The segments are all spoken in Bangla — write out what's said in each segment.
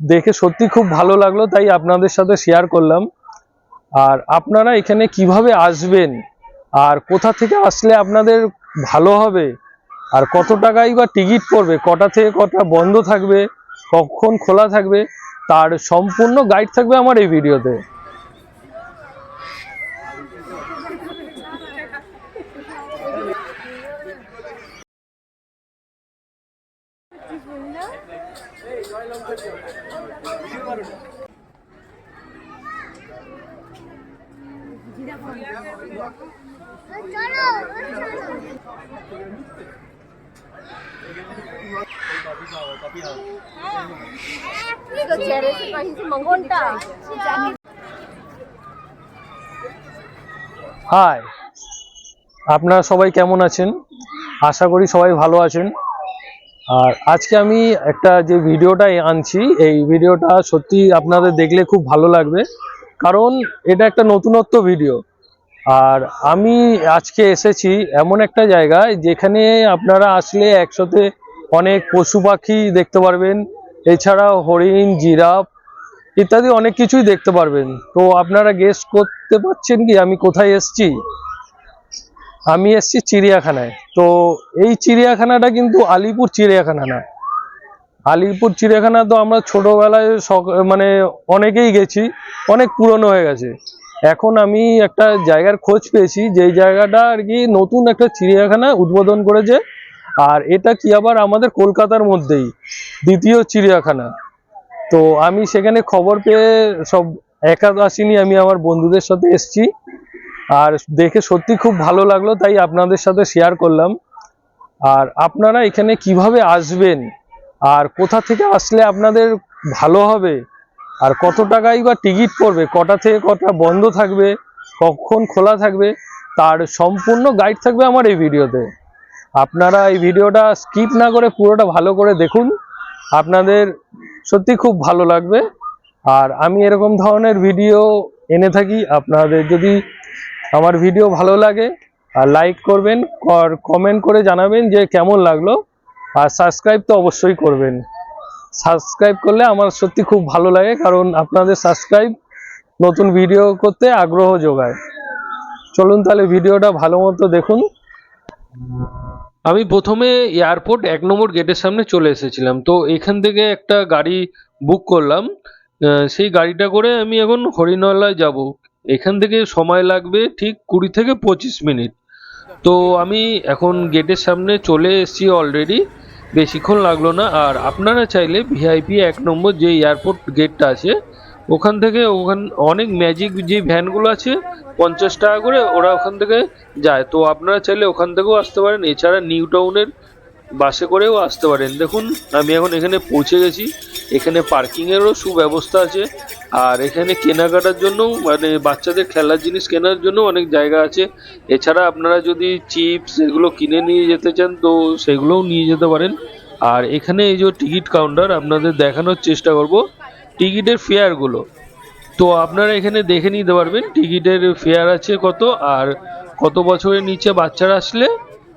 দেখে সত্যি খুব ভালো লাগল, তাই আপনাদের সাথে শেয়ার করলাম। আর আপনারা এখানে কীভাবে আসবেন, আর কোথা থেকে আসলে আপনাদের ভালো হবে, আর কত টাকাই বা টিকিট পড়বে, কটা থেকে কটা বন্ধ থাকবে, কখন খোলা থাকবে, তার সম্পূর্ণ গাইড থাকবে আমার এই ভিডিওতে হাই আপনারা সবাই কেমন আছেন? আশা করি সবাই ভালো আছেন। আর আজকে আমি একটা যে ভিডিওটা আনছি এই ভিডিওটা সত্যি আপনাদের দেখলে খুব ভালো লাগবে। কারণ এটা একটা নতুনত্ব ভিডিও। আর আমি আজকে এসেছি এমন একটা জায়গায় যেখানে আপনারা আসলে একসাথে অনেক পশু পাখি দেখতে পারবেন এছাড়া হরিণ, জিরাফ ইত্যাদি অনেক কিছুই দেখতে পারবেন। তো আপনারা গেস্ট করতে পারছেন কি, আমি কোথায় এসছি? আমি এসেছি চিড়িয়াখানায়। তো এই চিড়িয়াখানাটা কিন্তু আলিপুর চিড়িয়াখানা না। আলিপুর চিড়িয়াখানা তো আমরা ছোটবেলায় মানে অনেকেই গেছি, অনেক পুরনো হয়ে গেছে। এখন আমি একটা জায়গার খোঁজ পেয়েছি, যেই জায়গাটা আর কি নতুন একটা চিড়িয়াখানা উদ্বোধন করেছে আর এটা কি আবার আমাদের কলকাতার মধ্যেই? দ্বিতীয় চিড়িয়াখানা। তো আমি সেখানে খবর পেয়ে সব একা আসিনি আমি আমার বন্ধুদের সাথে এসেছি। আর দেখে সত্যি খুব ভালো লাগল, তাই আপনাদের সাথে শেয়ার করলাম। আর আপনারা এখানে কীভাবে আসবেন? আর কোথা থেকে আসলে আপনাদের ভালো হবে? আর কত টাকাই বা টিকিট পড়বে? কটা থেকে কটা বন্ধ থাকবে? কখন খোলা থাকবে? তার সম্পূর্ণ গাইড থাকবে আমার এই ভিডিওতে আপনারা এই ভিডিওটা স্কিপ না করে পুরোটা ভালো করে দেখুন। আপনাদের সত্যি খুব ভালো লাগবে। আর আমি এরকম ধরনের ভিডিও এনে থাকি, আপনাদের যদি আমার ভিডিও ভালো লাগে, আর লাইক করবেন, আর কমেন্ট করে জানাবেন যে কেমন লাগল। আর সাবস্ক্রাইব তো অবশ্যই করবেন। সাবস্ক্রাইব করলে আমার সত্যি খুব ভালো লাগে, কারণ আপনাদের সাবস্ক্রাইব নতুন ভিডিও করতে আগ্রহ যোগায়। চলুন তাহলে ভিডিওটা ভালো মতো দেখুন। আমি প্রথমে এয়ারপোর্ট এক নম্বর গেটের সামনে চলে এসেছিলাম। তো এখান থেকে একটা গাড়ি বুক করলাম। সেই গাড়িটা করে আমি এখন হরিণওয়ালায় যাব। এখান থেকে সময় লাগবে ঠিক কুড়ি থেকে পঁচিশ মিনিট। তো আমি এখন গেটের সামনে চলে এসেছি অলরেডি বেশিক্ষণ লাগল না। আর আপনারা চাইলে ভিআইপি এক নম্বর যে এয়ারপোর্ট গেটটা আছে ওখান থেকে ওখান অনেক ম্যাজিক যে ভ্যানগুলো আছে, পঞ্চাশ টাকা করে ওরা ওখান থেকে যায়। তো আপনারা চাইলে ওখান থেকেও আসতে পারেন। এছাড়া নিউ টাউনের বাসে করেও আসতে পারেন। দেখুন, আমি এখন এখানে পৌঁছে গেছি। এখানে পার্কিংয়েরও সুব্যবস্থা আছে। আর এখানে কেনাকাটার জন্য মানে বাচ্চাদের খেলার জিনিস কেনার জন্য অনেক জায়গা আছে। এছাড়া আপনারা যদি চিপস এগুলো কিনে নিয়ে যেতে চান, তো সেগুলোও নিয়ে যেতে পারেন। আর এখানে এই যে টিকিট কাউন্টার আপনাদের দেখানোর চেষ্টা করব। টিকিটের ফেয়ারগুলো তো আপনারা এখানে দেখে নিতে পারবেন টিকিটের ফেয়ার আছে কত আর কত বছরের নিচে বাচ্চারা আসলে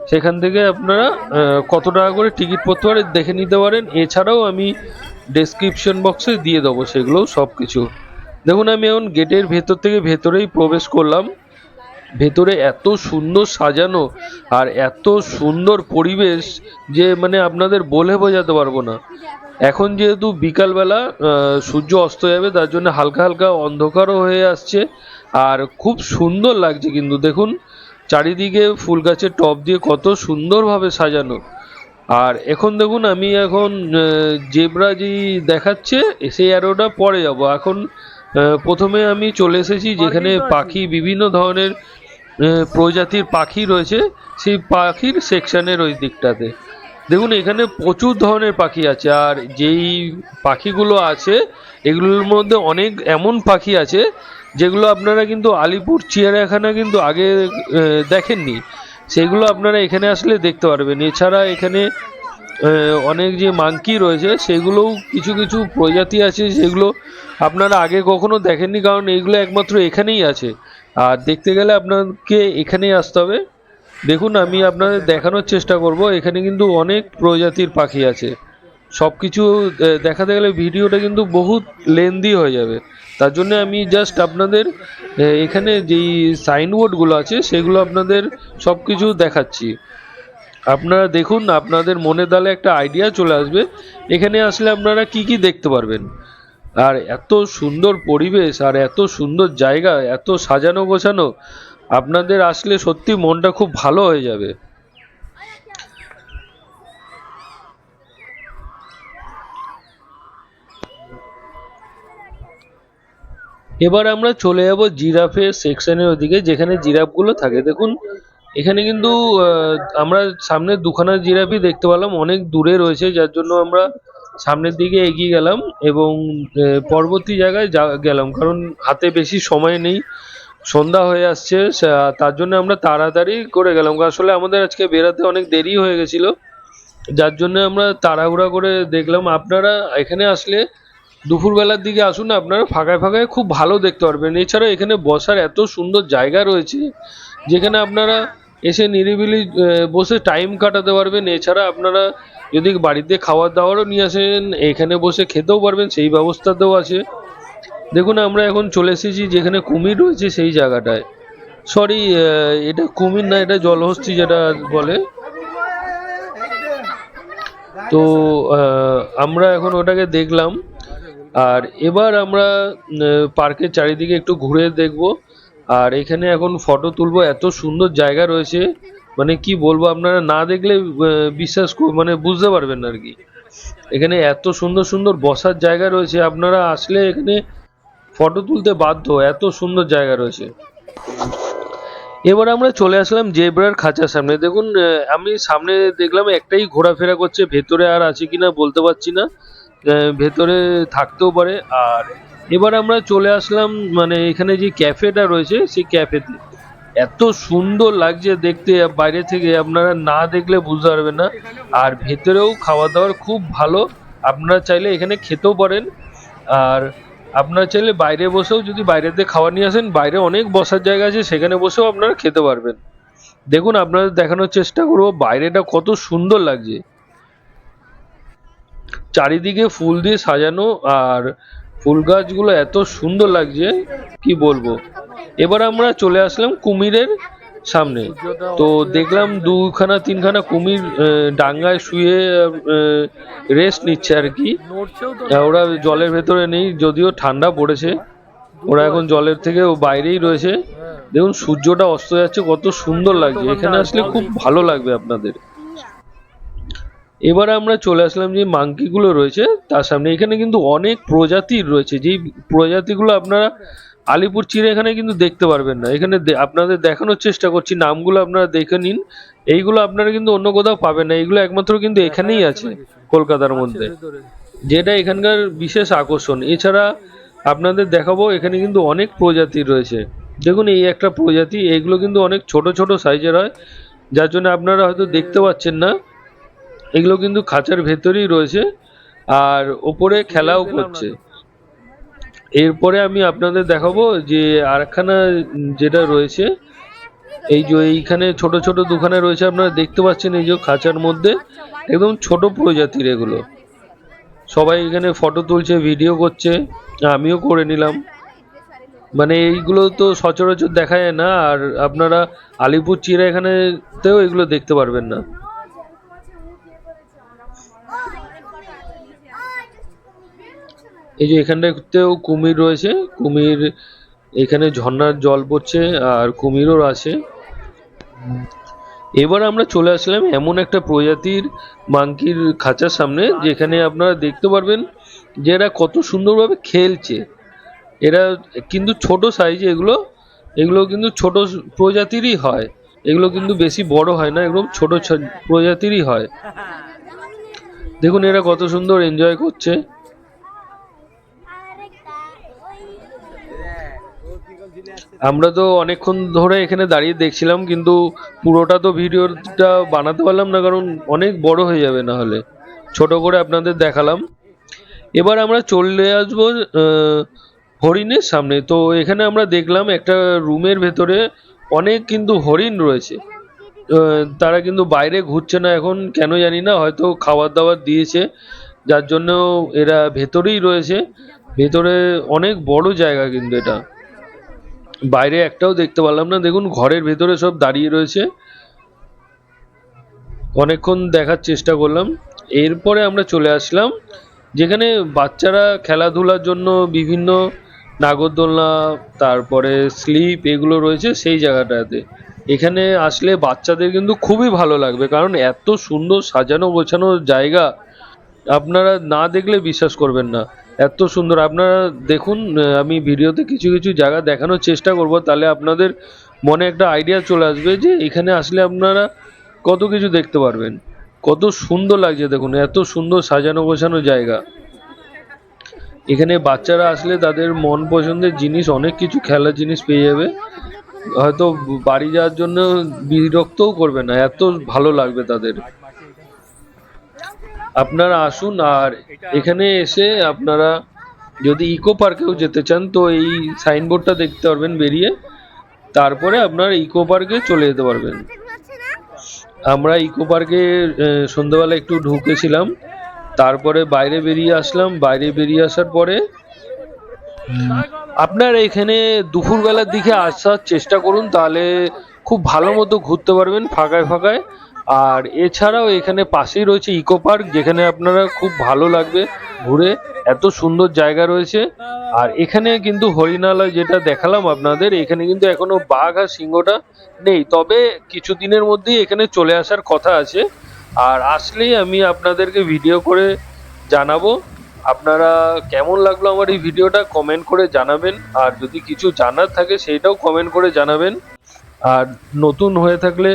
সেখান থেকে আপনারা কত টাকা করে টিকিট পড়তে পারে দেখে নিতে পারেন। এছাড়াও আমি ডেসক্রিপশন বক্সে দিয়ে দেবো সেগুলো সব কিছু দেখুন, আমি এখন গেটের ভেতর থেকে ভেতরেই প্রবেশ করলাম। ভেতরে এত সুন্দর সাজানো আর এত সুন্দর পরিবেশ যে মানে আপনাদের বলে বোঝাতে পারব না। এখন যেহেতু বিকালবেলা সূর্য অস্ত যাবে তার জন্য হালকা হালকা অন্ধকারও হয়ে আসছে। আর খুব সুন্দর লাগছে কিন্তু দেখুন চারিদিকে ফুল গাছের টব দিয়ে কত সুন্দরভাবে সাজানো। আর এখন দেখুন আমি এখন জেব্রা যেই দেখাচ্ছে সেই অ্যারোটা পরে যাব। এখন প্রথমে আমি চলে এসেছি যেখানে পাখি বিভিন্ন ধরনের প্রজাতির পাখি রয়েছে সেই পাখির সেকশনের ওই দিকটাতে। দেখুন, এখানে প্রচুর ধরনের পাখি আছে, আর যেই পাখিগুলো আছে, এগুলোর মধ্যে অনেক এমন পাখি আছে, যেগুলো আপনারা কিন্তু আলিপুর চিড়িয়াখানা কিন্তু আগে দেখেননি। সেগুলো আপনারা এখানে আসলে দেখতে পারবেন। এছাড়া এখানে অনেক যে মাংকি রয়েছে, সেগুলোও কিছু কিছু প্রজাতি আছে, যেগুলো আপনারা আগে কখনো দেখেননি, কারণ এইগুলো একমাত্র এখানেই আছে। আর দেখতে গেলে আপনাকে এখানেই আসতে হবে। দেখুন, আমি আপনাদের দেখানোর চেষ্টা করব। এখানে কিন্তু অনেক প্রজাতির পাখি আছে। সব কিছু দেখাতে গেলে ভিডিওটা কিন্তু বহুত লেন্দি হয়ে যাবে। তার জন্য আমি জাস্ট আপনাদের এখানে যেই সাইনবোর্ডগুলো আছে, সেগুলো আপনাদের সব কিছু দেখাচ্ছি। আপনারা দেখুন, আপনাদের মনে তাহলে একটা আইডিয়া চলে আসবে। এখানে আসলে আপনারা কি কি দেখতে পারবেন? আর এত সুন্দর পরিবেশ, আর এত সুন্দর জায়গা, এত সাজানো গোছানো আপনাদের আসলে সত্যি মনটা খুব ভালো হয়ে যাবে। এবার আমরা চলে যাব জিরাফের সেকশনের ওদিকে, যেখানে জিরাফগুলো থাকে। দেখুন, এখানে কিন্তু আমরা সামনে দুখানা জিরাফই দেখতে পেলাম, অনেক দূরে রয়েছে, যার জন্য আমরা সামনের দিকে এগিয়ে গেলাম এবং পরবর্তী জায়গায় গেলাম। কারণ হাতে বেশি সময় নেই সন্ধ্যা হয়ে আসছে তার জন্য আমরা তাড়াতাড়ি করে গেলাম। আসলে আমাদের আজকে বেরাতে অনেক দেরি হয়ে গেছিল। যার জন্য আমরা তাড়াহুড়া করে দেখলাম, আপনারা এখানে আসলে দুপুরবেলার দিকে আসুন, আপনারা ফাঁকায় ফাঁকায় খুব ভালো দেখতে পারবেন। এছাড়া এখানে বসার এত সুন্দর জায়গা রয়েছে, যেখানে আপনারা এসে নিরিবিলি বসে টাইম কাটাতে পারবেন। এছাড়া আপনারা যদি বাড়িতে খাবার দাবারও নিয়ে আসেন, এখানে বসে খেতেও পারবেন, সেই ব্যবস্থাতেও আছে। দেখুন, আমরা এখন চলে এসেছি যেখানে কুমির রয়েছে সেই জায়গাটায়। সরি এটা কুমির না, এটা জলহস্তি যেটা বলে। তো আমরা এখন ওটাকে দেখলাম। আর এবার আমরা পার্কের চারিদিকে একটু ঘুরে দেখব। আর এখানে এখন ফটো তুলবো, এত সুন্দর জায়গা রয়েছে। মানে কি বলব, আপনারা না দেখলে বিশ্বাস মানে বুঝতে পারবেন না আর কি। এখানে এত সুন্দর সুন্দর বসার জায়গা রয়েছে। আপনারা আসলে এখানে ফটো তুলতে বাধ্য, এত সুন্দর জায়গা রয়েছে। এবার আমরা চলে আসলাম জেব্রার খাঁচার সামনে। দেখুন আমি সামনে দেখলাম একটাই ঘোরাফেরা করছে, ভেতরে আর আছে কিনা বলতে পারছি না। ভেতরে থাকতেও পারে। আর এবার আমরা চলে আসলাম মানে এখানে যে ক্যাফেটা রয়েছে, সেই ক্যাফেতে। এত সুন্দর লাগছে দেখতে বাইরে থেকে আপনারা না দেখলে বুঝতে পারবেন না। আর ভেতরেও খাওয়া দাওয়ার খুব ভালো। আপনারা চাইলে এখানে খেতেও পারেন। আর আপনারা চাইলে বাইরে বসেও যদি বাইরের বাইরেতে খাবার নিয়ে আসেন, বাইরে অনেক বসার জায়গা আছে, সেখানে বসেও আপনারা খেতে পারবেন। দেখুন, আপনাদের দেখানোর চেষ্টা করব, বাইরেটা কত সুন্দর লাগছে। চারিদিকে ফুল দিয়ে সাজানো আর ফুল গাছগুলো এত সুন্দর লাগছে, কি বলব? এবার আমরা চলে আসলাম কুমিরের সামনে। তো দেখলাম দুখানা, তিনখানা কুমির ডাঙ্গায় শুয়ে রেস্ট নিচ্ছে আর কি। ওরা জলের ভেতরে নেই, যদিও ঠান্ডা পড়েছে। ওরা এখন জলের থেকে বাইরেই রয়েছে। দেখুন, সূর্যটা অস্ত যাচ্ছে, কত সুন্দর লাগছে। এখানে আসলে খুব ভালো লাগবে আপনাদের। এবার আমরা চলে আসলাম যে মাংকিগুলো রয়েছে, তার সামনে। এখানে কিন্তু অনেক প্রজাতির রয়েছে। যেই প্রজাতিগুলো আপনারা আলিপুর চিড়িয়াখানায় কিন্তু দেখতে পারবেন না। এখানে আপনাদের দেখানোর চেষ্টা করছি নামগুলো আপনারা দেখে নিন। এইগুলো আপনারা কিন্তু অন্য কোথাও পাবেন না। এইগুলো একমাত্র কিন্তু এখানেই আছে কলকাতার মধ্যে। যেটা এখানকার বিশেষ আকর্ষণ। এছাড়া আপনাদের দেখাবো এখানে কিন্তু অনেক প্রজাতি রয়েছে। দেখুন এই একটা প্রজাতি এইগুলো কিন্তু অনেক ছোট ছোট সাইজের হয়। যার জন্য আপনারা হয়তো দেখতে পাচ্ছেন না। এগুলো কিন্তু খাঁচার ভেতরেই রয়েছে। আর ওপরে খেলাও করছে। এরপরে আমি আপনাদের দেখাবো যে আরেকখানা যেটা রয়েছে, এই যে এইখানে ছোট ছোট দুখানে রয়েছে, আপনারা দেখতে পাচ্ছেন এই যে খাঁচার মধ্যে একদম ছোট প্রজাতির এগুলো। সবাই এখানে ফটো তুলছে, ভিডিও করছে, আমিও করে নিলাম। মানে এইগুলো তো সচরাচর দেখা যায় না, আর আপনারা আলিপুর চিড়িয়াখানাতেও এগুলো দেখতে পারবেন না। এই যে এখানটাতেও কুমির রয়েছে। কুমির এখানে ঝর্ণার জল পড়ছে আর কুমিরও আছে। এবার আমরা চলে আসলাম এমন একটা প্রজাতির মাংকির খাঁচার সামনে, যেখানে আপনারা দেখতে পারবেন যে এরা কত সুন্দরভাবে খেলছে। এরা কিন্তু ছোট সাইজ এগুলো এগুলো কিন্তু ছোট প্রজাতিরই হয়। এগুলো কিন্তু বেশি বড় হয় না একদম ছোট প্রজাতিরই হয়। দেখুন এরা কত সুন্দর এনজয় করছে। আমরা তো অনেকক্ষণ ধরে এখানে দাঁড়িয়ে দেখছিলাম, কিন্তু পুরোটা তো ভিডিওটা বানাতে পারলাম না, কারণ অনেক বড় হয়ে যাবে না হলে। ছোট করে আপনাদের দেখালাম। এবার আমরা চলে আসব হরিণের সামনে। তো এখানে আমরা দেখলাম একটা রুমের ভেতরে অনেক কিন্তু হরিণ রয়েছে। তারা কিন্তু বাইরে ঘুরছে না এখন, কেন জানি না, হয়তো খাবার দাবার দিয়েছে। যার জন্য এরা ভেতরেই রয়েছে। ভেতরে অনেক বড় জায়গা কিন্তু এটা। বাইরে একটাও দেখতে পারলাম না। দেখুন, ঘরের ভেতরে সব দাঁড়িয়ে রয়েছে। অনেকক্ষণ দেখার চেষ্টা করলাম। এরপরে আমরা চলে আসলাম, যেখানে বাচ্চারা খেলাধুলার জন্য বিভিন্ন নাগরদোলনা, তারপরে স্লিপ এগুলো রয়েছে সেই জায়গাটাতে। এখানে আসলে বাচ্চাদের কিন্তু খুবই ভালো লাগবে, কারণ এত সুন্দর সাজানো গোছানো জায়গা আপনারা না দেখলে বিশ্বাস করবেন না। এত সুন্দর। আপনারা দেখুন আমি ভিডিওতে কিছু কিছু জায়গা দেখানোর চেষ্টা করব। তাহলে আপনাদের মনে একটা আইডিয়া চলে আসবে যে এখানে আসলে আপনারা কত কিছু দেখতে পারবেন। কত সুন্দর লাগছে দেখুন, এত সুন্দর সাজানো গোছানো জায়গা। এখানে বাচ্চারা আসলে তাদের মন পছন্দের জিনিস, অনেক কিছু খেলার জিনিস পেয়ে যাবে। হয়তো বাড়ি যাওয়ার জন্য বিরক্তও করবে না, এত ভালো লাগবে তাদের। আপনারা আসুন আর এখানে এসে আপনারা যদি ইকো পার্কেও যেতে চান তো এই সাইনবোর্ডটা দেখতে পারবেন বেরিয়ে। তারপরে আপনারা ইকো পার্কে চলে যেতে পারবেন। আমরা ইকো পার্কে সন্ধ্যাবেলা একটু ঢুকেছিলাম। তারপরে বাইরে বেরিয়ে আসলাম। বাইরে বেরিয়ে আসার পরে আপনার এখানে দুপুরবেলার দিকে আসার চেষ্টা করুন তাহলে খুব ভালো মতো ঘুরতে পারবেন ফাঁকায় ফাঁকায়। আর এছাড়াও এখানে পাশেই রয়েছে ইকো পার্ক, যেখানে আপনারা খুব ভালো লাগবে ঘুরে। এত সুন্দর জায়গা রয়েছে। আর এখানে কিন্তু হরিণালয় যেটা দেখালাম আপনাদের, এখানে কিন্তু এখনও বাঘ আর সিংহটা নেই। তবে কিছুদিনের মধ্যেই এখানে চলে আসার কথা আছে। আর আসলেই আমি আপনাদেরকে ভিডিও করে জানাব। আপনারা কেমন লাগল আমার এই ভিডিওটা কমেন্ট করে জানাবেন। আর যদি কিছু জানার থাকে সেইটাও কমেন্ট করে জানাবেন। আর নতুন হয়ে থাকলে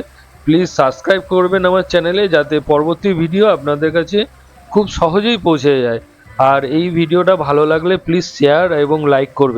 প্লিজ সাবস্ক্রাইব করবেন আমার চ্যানেলে যাতে পরবর্তী ভিডিও আপনাদের কাছে খুব সহজেই পৌঁছে যায়। আর এই ভিডিওটা ভালো লাগলে প্লিজ শেয়ার এবং লাইক করবেন।